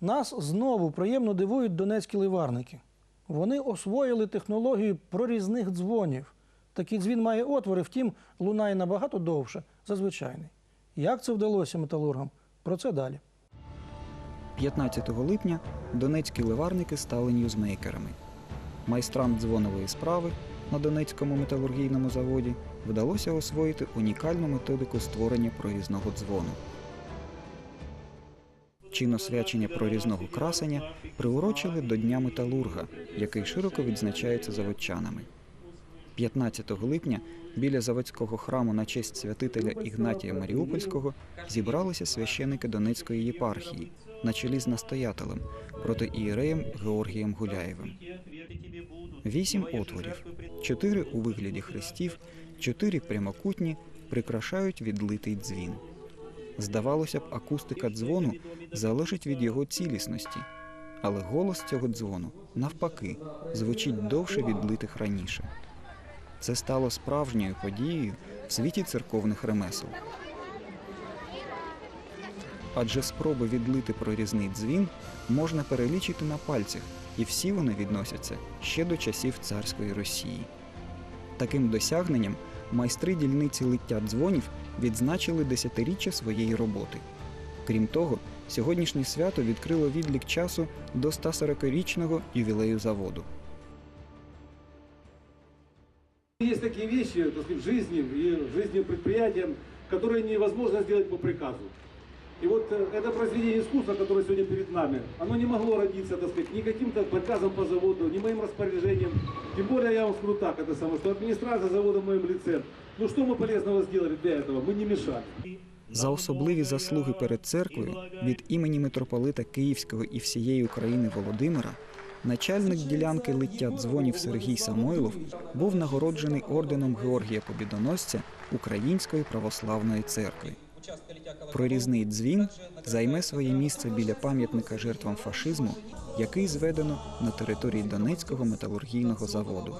Нас знову приємно дивують донецькі ливарники. Вони освоїли технологію прорізних дзвонів. Такий дзвін має отвори, втім, лунає набагато довше за звичайний. Як це вдалося металургам? Про це далі. 15 липня донецькі ливарники стали ньюзмейкерами. Майстрам дзвонової справи на Донецькому металургійному заводі вдалося освоїти унікальну методику створення прорізного дзвону. Чин освячення прорізного красення приурочили до Дня металурга, який широко відзначається заводчанами. 15 липня біля заводського храму на честь святителя Ігнатія Маріупольського зібралися священики Донецької єпархії на чолі з настоятелем проти ієреєм Георгієм Гуляєвим. Вісім отворів, чотири у вигляді хрестів, чотири прямокутні прикрашають відлитий дзвін. Здавалося б, акустика дзвону залежить від його цілісності, але голос цього дзвону, навпаки, звучить довше відлитих раніше. Це стало справжньою подією в світі церковних ремесел. Адже спроби відлити прорізний дзвін можна перелічити на пальцях, і всі вони відносяться ще до часів царської Росії. Таким досягненнем майстри дільниці лиття дзвонів відзначили десятиріччя своєї роботи. Крім того, сьогоднішнє свято відкрило відлік часу до 140-річного ювілею заводу. Есть такие вещи в жизни, и в жизни предприятия, которые невозможно сделать по приказу. И вот э, это произведение искусства, которое сегодня перед нами, оно не могло родиться, так сказать, ни каким-то приказом по заводу, ни моим распоряжением. Тем более я вам скажу так, это самое, что администрация завода в моем лице, ну что мы полезного сделали для этого? Мы не мешали. За особливі заслуги перед церквою від імені митрополита Київського і всієї України Володимира начальник ділянки лиття дзвонів Сергій Самойлов був нагороджений орденом Георгія Побідоносця Української православної церкви. Прорізний дзвін займе своє місце біля пам'ятника жертвам фашизму, який зведено на території Донецького металургійного заводу.